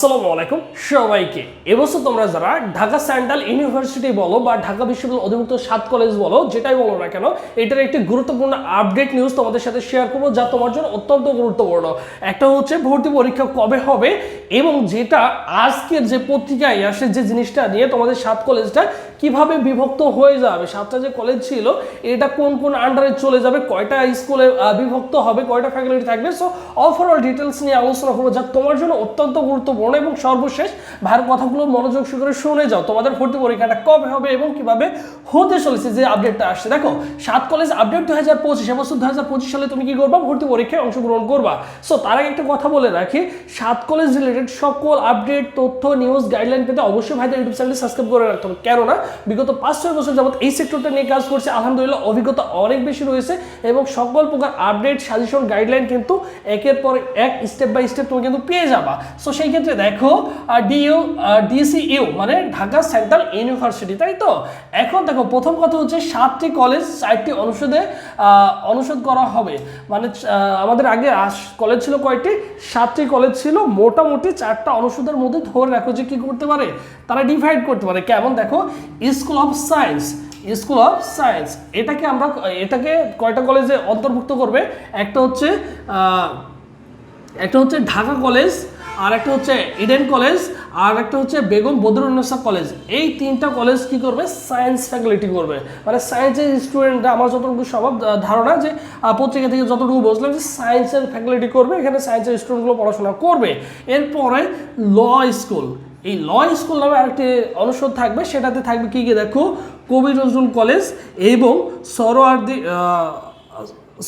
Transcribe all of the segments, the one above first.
আসসালামু আলাইকুম সবাইকে। এবছর তোমরা যারা ঢাকা সেন্ট্রাল ইউনিভার্সিটি বলো বা ঢাকা বিশ্ববিদ্যালয় অধিভুক্ত সাত কলেজ বলো, যেটাই বলো না কেন, এটার একটি গুরুত্বপূর্ণ আপডেট নিউজ তোমাদের সাথে শেয়ার করব যা তোমার জন্য অত্যন্ত গুরুত্বপূর্ণ। একটা হচ্ছে ভর্তি পরীক্ষা কবে হবে এবং যেটা আজকের যে পত্রিকায় আসে যে জিনিসটা নিয়ে তোমাদের সাত কলেজটা কীভাবে বিভক্ত হয়ে যাবে, সাতটা যে কলেজ ছিল, এটা কোন কোন আন্ডারে চলে যাবে, কয়টা স্কুলে বিভক্ত হবে, কয়টা ফ্যাকাল্টি থাকবে। সো ওভারঅল ডিটেলস নিয়ে আলোচনা করব যা তোমার জন্য অত্যন্ত গুরুত্বপূর্ণ। এবং সর্বশেষ ভাইয়ের কথাগুলো মনোযোগ সহকারে শুনে যাও। তোমাদের ভর্তি পরীক্ষাটা কবে হবে এবং কীভাবে হতে চলেছে যে আপডেটটা আসছে। দেখো, সাত কলেজ আপডেট দু হাজার পঁচিশ এবছর দু হাজার পঁচিশ সালে তুমি কি করবা? ভর্তি পরীক্ষায় অংশগ্রহণ করবা। সো তার আগে একটা কথা বলে রাখি, সাত কলেজ রিলেটেড সকল আপডেট তথ্য নিউজ গাইডলাইন পেতে অবশ্যই ভাইদের ইউটিউব চ্যানেল সাবস্ক্রাইব করে রাখতে হবে। কেননা, বিগত পাঁচ, ছয় বছর যাবত এই সেক্টরটা নিয়ে কাজ করছে। আলহামদুলিল্লাহ, অভিজ্ঞতা অনেক বেশি রয়েছে এবং সকল প্রকার আপডেট সাজেশন গাইডলাইন কিন্তু একের পর এক স্টেপ বাই স্টেপ তুমি কিন্তু পেয়ে যাবা। সো সেই ক্ষেত্রে দেখো ডিইউ ডিসিইউ মানে ঢাকা সেন্ট্রাল ইউনিভার্সিটি তাই তো? এখন দেখো, প্রথম কথা হচ্ছে সাতটি কলেজ চারটি অনুষদে অনুষদ করা হবে। মানে আমাদের আগে কলেজ ছিল কয়টি? সাতটি কলেজ ছিল, মোটামুটি চারটা অনুষদের মধ্যে ধরে রাখো যে কি করতে পারে। তারা ডিভাইড করতে পারে। কেমন? দেখো school of science school of science এটাকে আমরা, এটাকে কয়টা কলেজে অন্তর্ভুক্ত করবে? একটা হচ্ছে একটা হচ্ছে ঢাকা কলেজ আর একটা হচ্ছে ইডেন কলেজ আর একটা হচ্ছে বেগম বদরুন্নেসা কলেজ এই তিনটা কলেজ কি করবে? সায়েন্স ফ্যাকাল্টি করবে। মানে সায়েন্সের স্টুডেন্টরা আমার যতটুকু স্বভাব ধারণা যে পত্রিকা থেকে যতটুকু বুঝলাম যে সায়েন্সের ফ্যাকাল্টি করবে, এখানে সায়েন্সের স্টুডেন্টগুলো পড়াশোনা করবে। এরপরে ল স্কুল এই ল স্কুল নামে আরেকটি অনুষদ থাকবে, সেটাতে থাকবে কী কী? দেখো, কবি নজরুল কলেজ এবং সরোয়ার্দি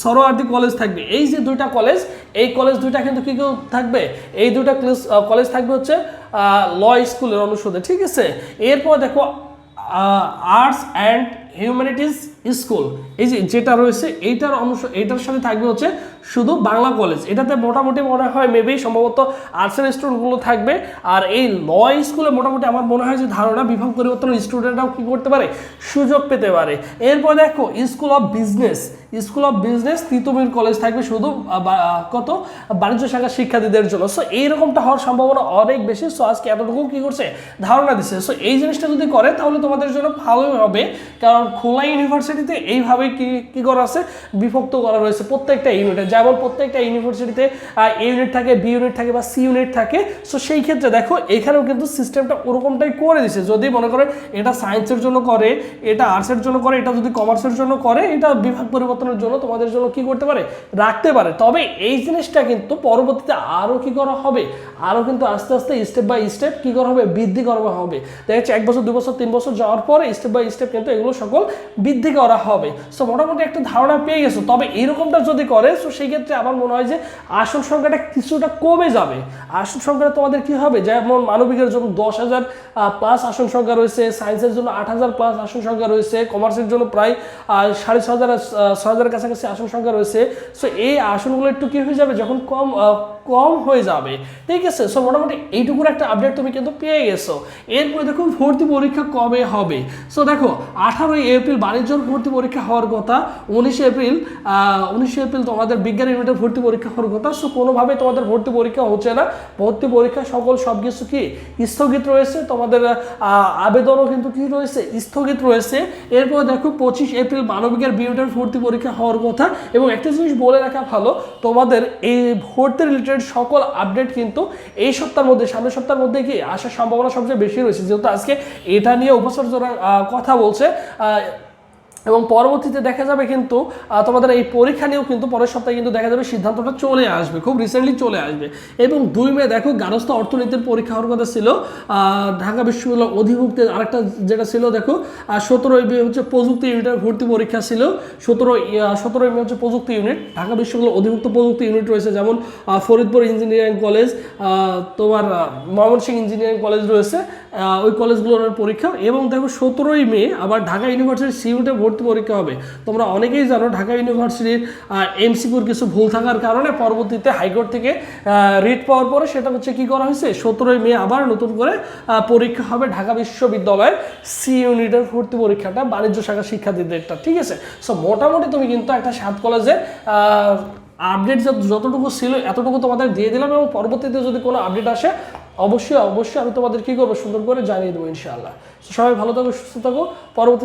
সরোয়ার্দি কলেজ থাকবে। এই যে দুইটা কলেজ, এই কলেজ দুইটা কিন্তু কী কেউ থাকবে? এই দুইটা কলেজ থাকবে হচ্ছে ল স্কুলের অনুষদে, ঠিক আছে? এরপর দেখো আর্টস অ্যান্ড হিউম্যানিটিস স্কুল এই যে যেটা রয়েছে, এইটার অনুষ এইটার সাথে থাকবে হচ্ছে শুধু বাংলা কলেজ এটাতে মোটামুটি মনে হয় মেবি সম্ভবত আর্টসের স্টুডেন্টগুলো থাকবে। আর এই ল স্কুলে মোটামুটি আমার মনে হয় যে ধারণা, বিভাগ পরিবর্তন স্টুডেন্টরাও কী করতে পারে? সুযোগ পেতে পারে। এরপর দেখো school of business school of business Titumir college থাকবে শুধু কত? বাণিজ্য শাখার শিক্ষার্থীদের জন্য। সো এইরকমটা হওয়ার সম্ভাবনা অনেক বেশি। সো আজকে এতটুকু কী করছে? ধারণা দিচ্ছে। সো এই জিনিসটা যদি করে, তাহলে তোমাদের জন্য ভালোই হবে। কারণ খুলনা ইউনিভার্সিটিতে এইভাবে কি কি করা আছে? বিভক্ত করা রয়েছে প্রত্যেকটা ইউনিটে যেমন প্রত্যেকটা ইউনিভার্সিটিতে এ ইউনিট থাকে বি ইউনিট থাকে বা সি ইউনিট থাকে। সো সেই ক্ষেত্রে দেখো, এখানেও কিন্তু সিস্টেমটা ওরকমটাই করে দিছে। যদি মনে করে এটা সায়েন্সের জন্য করে, এটা আর্টসের জন্য করে, এটা যদি কমার্সের জন্য করে, এটা বিভাগ পরিবর্তনের জন্য তোমাদের জন্য কি করতে পারে? রাখতে পারে। তবে এই জিনিসটা কিন্তু পরবর্তীতে আরও কি করা হবে? আরও কিন্তু আস্তে আস্তে স্টেপ বাই স্টেপ কি করা হবে? বৃদ্ধি করা হবে। দেখা যাচ্ছে এক বছর দু বছর তিন বছর যাওয়ার পরে স্টেপ বাই স্টেপ কিন্তু এগুলো সকল বৃদ্ধি করা হবে। সো মোটামুটি একটা ধারণা পেয়ে গেছো। তবে এরকমটা যদি করে সো সেই ক্ষেত্রে আমার মনে হয় যে আসন সংখ্যাটা কিছুটা কমে যাবে। আসন সংখ্যাটা তোমাদের কি হবে? যেমন মানবিকের জন্য দশ হাজার প্লাস আসন সংখ্যা রয়েছে সায়েন্সের জন্য আট হাজার প্লাস আসন সংখ্যা রয়েছে কমার্সের জন্য প্রায় সাড়ে ছ হাজার ছ হাজারের কাছাকাছি আসন সংখ্যা রয়েছে। সো এই আসনগুলো একটু কি হয়ে যাবে? যখন কম কম হয়ে যাবে। ঠিক আছে? সো মোটামুটি এইটুকুর একটা আপডেট তুমি কিন্তু পেয়ে গেছো। এরপরে দেখো ভর্তি পরীক্ষা কবে হবে? সো দেখো, আঠারোই এপ্রিল বাণিজ্য ভর্তি পরীক্ষা হওয়ার কথা, উনিশে এপ্রিল উনিশে এপ্রিল তোমাদের বিজ্ঞান ইউনিটের ভর্তি পরীক্ষা হওয়ার কথা। সো কোনোভাবে তোমাদের ভর্তি পরীক্ষা হচ্ছে না। ভর্তি পরীক্ষা সকল সব কিছু কি স্থগিত রয়েছে? তোমাদের আবেদনও কিন্তু কি রয়েছে? স্থগিত রয়েছে। এরপর দেখো, পঁচিশ এপ্রিল মানবিকের বিউটের ভর্তি পরীক্ষা হওয়ার কথা। এবং একটা জিনিস বলে রাখা ভালো, তোমাদের এই ভর্তি রিলেটেড সকল আপডেট কিন্তু এই সপ্তাহের মধ্যে, সামনের সপ্তাহের মধ্যে কি আসার সম্ভাবনা সবচেয়ে বেশি রয়েছে। যেহেতু আজকে এটা নিয়ে উপাচার্যরা কথা বলছে এবং পরবর্তীতে দেখা যাবে কিন্তু তোমাদের এই পরীক্ষা নিয়েও কিন্তু পরের সপ্তাহে কিন্তু দেখা যাবে সিদ্ধান্তটা চলে আসবে, খুব রিসেন্টলি চলে আসবে। এবং দুই মে দেখো, গারস্থ অর্থনীতির পরীক্ষা হওয়ার কথা ছিল ঢাকা বিশ্ববিদ্যালয় অধিভুক্তের আরেকটা যেটা ছিল, দেখো সতেরোই মে হচ্ছে প্রযুক্তি ইউনিটের ভর্তি পরীক্ষা ছিল সতেরো সতেরোই মে হচ্ছে প্রযুক্তি ইউনিট ঢাকা বিশ্ববিদ্যালয় অধিভুক্ত প্রযুক্তি ইউনিট রয়েছে, যেমন ফরিদপুর ইঞ্জিনিয়ারিং কলেজ তোমার ময়মনসিংহ ইঞ্জিনিয়ারিং কলেজ রয়েছে ওই কলেজগুলোর পরীক্ষা। এবং দেখো, সতেরোই মে আবার ঢাকা ইউনিভার্সিটির সি ইউনিটে ভর্তি পরীক্ষা হবে। তোমরা অনেকেই জানো ঢাকা ইউনিভার্সিটির এমসিকিউর কিছু ভুল থাকার কারণে পরবর্তীতে হাইকোর্ট থেকে রিট পাওয়ার পরে সেটা হচ্ছে কি করা হয়েছে? সতেরোই মে আবার নতুন করে পরীক্ষা হবে ঢাকা বিশ্ববিদ্যালয়ের সি ইউনিটের ভর্তি পরীক্ষাটা, বাণিজ্য শাখা শিক্ষার্থীদেরটা, ঠিক আছে? সো মোটামুটি তুমি কিন্তু একটা সাত কলেজের আপডেট যতটুকু ছিল, এতটুকু তোমাদের দিয়ে দিলাম এবং পরবর্তীতে যদি কোনো আপডেট আসে, অবশ্যই অবশ্যই আমি তোমাদের কি করব, সুন্দর করে জানিয়ে দেবো ইনশাআল্লাহ। সবাই ভালো থাকো, সুস্থ থাকো। পরবর্তী